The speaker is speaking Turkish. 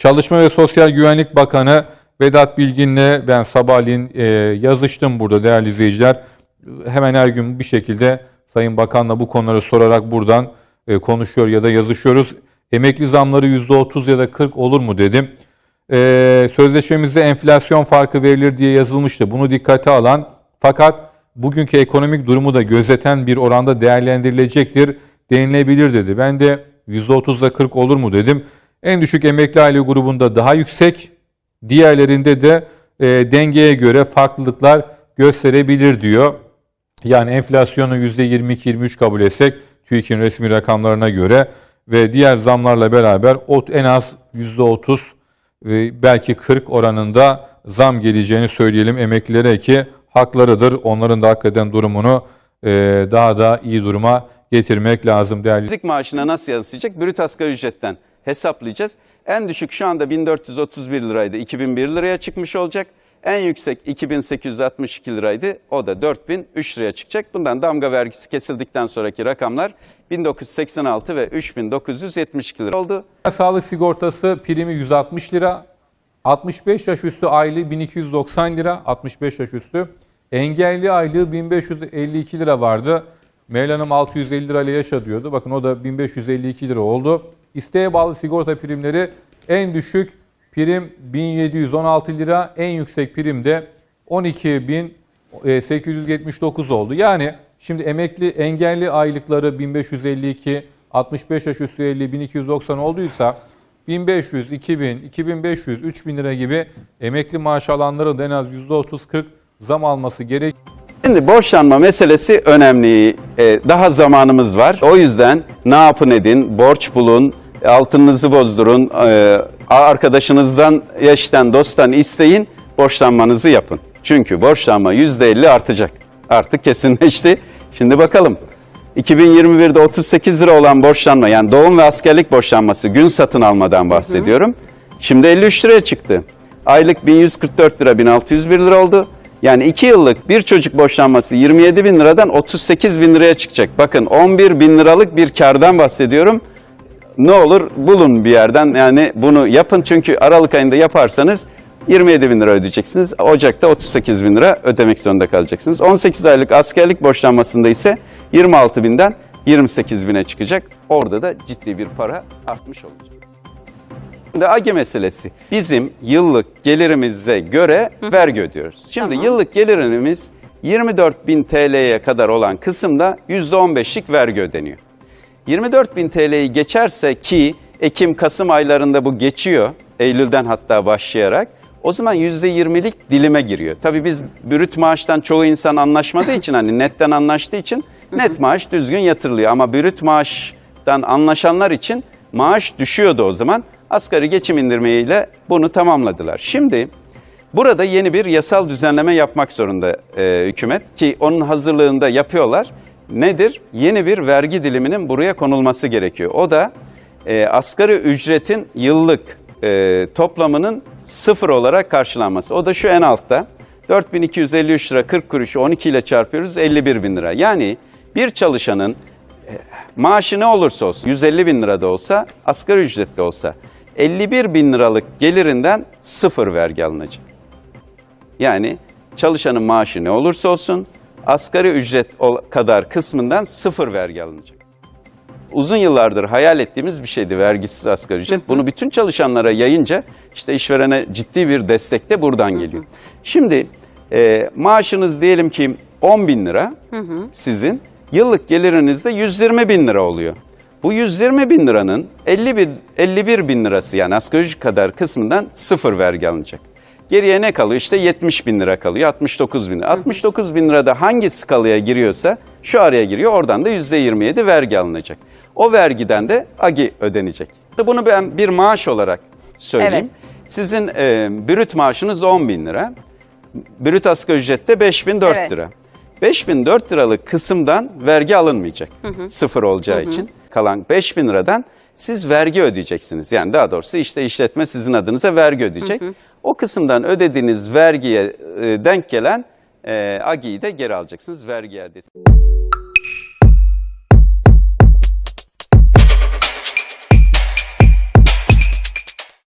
Çalışma ve Sosyal Güvenlik Bakanı Vedat Bilgin'le ben sabahleyin e, yazıştım burada değerli izleyiciler. Hemen her gün bir şekilde Sayın Bakan'la bu konuları sorarak buradan e, konuşuyor ya da yazışıyoruz. Emekli zamları %30 ya da 40 olur mu dedim. E, sözleşmemizde enflasyon farkı verilir diye yazılmıştı. Bunu dikkate alan fakat bugünkü ekonomik durumu da gözeten bir oranda değerlendirilecektir denilebilir dedi. Ben de %30'da 40 olur mu dedim. En düşük emekli aile grubunda daha yüksek, diğerlerinde de e, dengeye göre farklılıklar gösterebilir diyor. Yani enflasyonu %22-23 kabul etsek TÜİK'in resmi rakamlarına göre ve diğer zamlarla beraber en az %30 ve belki 40 oranında zam geleceğini söyleyelim emeklilere ki haklarıdır. Onların da hakikaten durumunu e, daha da iyi duruma getirmek lazım değerli Fizik maaşına nasıl yansıyacak? Brüt asgari ücretten hesaplayacağız. En düşük şu anda 1431 liraydı. 2001 liraya çıkmış olacak. En yüksek 2862 liraydı. O da 4003 liraya çıkacak. Bundan damga vergisi kesildikten sonraki rakamlar 1986 ve 3972 lira oldu. Sağlık sigortası primi 160 lira. 65 yaş üstü aylığı 1290 lira. 65 yaş üstü. Engelli aylığı 1552 lira vardı. Mevla Hanım 650 lirayla yaşa diyordu. Bakın o da 1552 lira oldu. İsteğe bağlı sigorta primleri en düşük prim 1716 lira. En yüksek prim de 12879 oldu. Yani şimdi emekli engelli aylıkları 1552, 65 yaş üstü 50, 1290 olduysa 1500, 2000, 2500, 3000 lira gibi emekli maaş alanların da en az %30-40 zam alması gerek. Şimdi borçlanma meselesi önemli. Ee, daha zamanımız var. O yüzden ne yapın edin, borç bulun, altınınızı bozdurun, ee, arkadaşınızdan, eşten, dosttan isteyin, borçlanmanızı yapın. Çünkü borçlanma %50 artacak. Artık kesinleşti. Şimdi bakalım. 2021'de 38 lira olan borçlanma yani doğum ve askerlik borçlanması gün satın almadan bahsediyorum. Şimdi 53 liraya çıktı. Aylık 1144 lira 1601 lira oldu. Yani 2 yıllık bir çocuk borçlanması 27 bin liradan 38 bin liraya çıkacak. Bakın 11 bin liralık bir kardan bahsediyorum. Ne olur bulun bir yerden yani bunu yapın çünkü Aralık ayında yaparsanız 27 bin lira ödeyeceksiniz. Ocak'ta 38 bin lira ödemek zorunda kalacaksınız. 18 aylık askerlik borçlanmasında ise 26 binden 28 bine çıkacak. Orada da ciddi bir para artmış olacak. Şimdi AGE meselesi. Bizim yıllık gelirimize göre vergi ödüyoruz. Şimdi yıllık gelirimiz 24 bin TL'ye kadar olan kısımda %15'lik vergi ödeniyor. 24 bin TL'yi geçerse ki Ekim-Kasım aylarında bu geçiyor. Eylül'den hatta başlayarak. O zaman %20'lik dilime giriyor. Tabii biz brüt maaştan çoğu insan anlaşmadığı için hani netten anlaştığı için net maaş düzgün yatırılıyor. Ama brüt maaştan anlaşanlar için maaş düşüyordu o zaman. Asgari geçim indirmeyle bunu tamamladılar. Şimdi burada yeni bir yasal düzenleme yapmak zorunda e, hükümet ki onun hazırlığında yapıyorlar. Nedir? Yeni bir vergi diliminin buraya konulması gerekiyor. O da e, asgari ücretin yıllık e, toplamının sıfır olarak karşılanması. O da şu en altta. 4253 lira 40 kuruşu 12 ile çarpıyoruz 51 bin lira. Yani bir çalışanın e, maaşı ne olursa olsun 150 bin lira da olsa asgari ücretli olsa 51 bin liralık gelirinden sıfır vergi alınacak. Yani çalışanın maaşı ne olursa olsun asgari ücret kadar kısmından sıfır vergi alınacak. Uzun yıllardır hayal ettiğimiz bir şeydi vergisiz asgari ücret. Bunu bütün çalışanlara yayınca işte işverene ciddi bir destek de buradan geliyor. Şimdi e, maaşınız diyelim ki 10 bin lira sizin yıllık geliriniz de 120 bin lira oluyor. Bu 120 bin liranın 50 bin, 51 bin lirası yani asgari ücret kadar kısmından sıfır vergi alınacak. Geriye ne kalıyor? İşte 70 bin lira kalıyor, 69 bin lira. 69 bin lirada hangi skalaya giriyorsa şu araya giriyor, oradan da %27 vergi alınacak. O vergiden de AGI ödenecek. Bunu ben bir maaş olarak söyleyeyim. Sizin e, brüt maaşınız 10 bin lira, brüt asgari ücrette 5004 Evet. lira. 5004 liralık kısımdan vergi alınmayacak. Sıfır olacağı için. Kalan 5000 liradan siz vergi ödeyeceksiniz. Yani daha doğrusu işte işletme sizin adınıza vergi ödeyecek. O kısımdan ödediğiniz vergiye e, denk gelen e, AGİ'yi de geri alacaksınız vergi iadesi.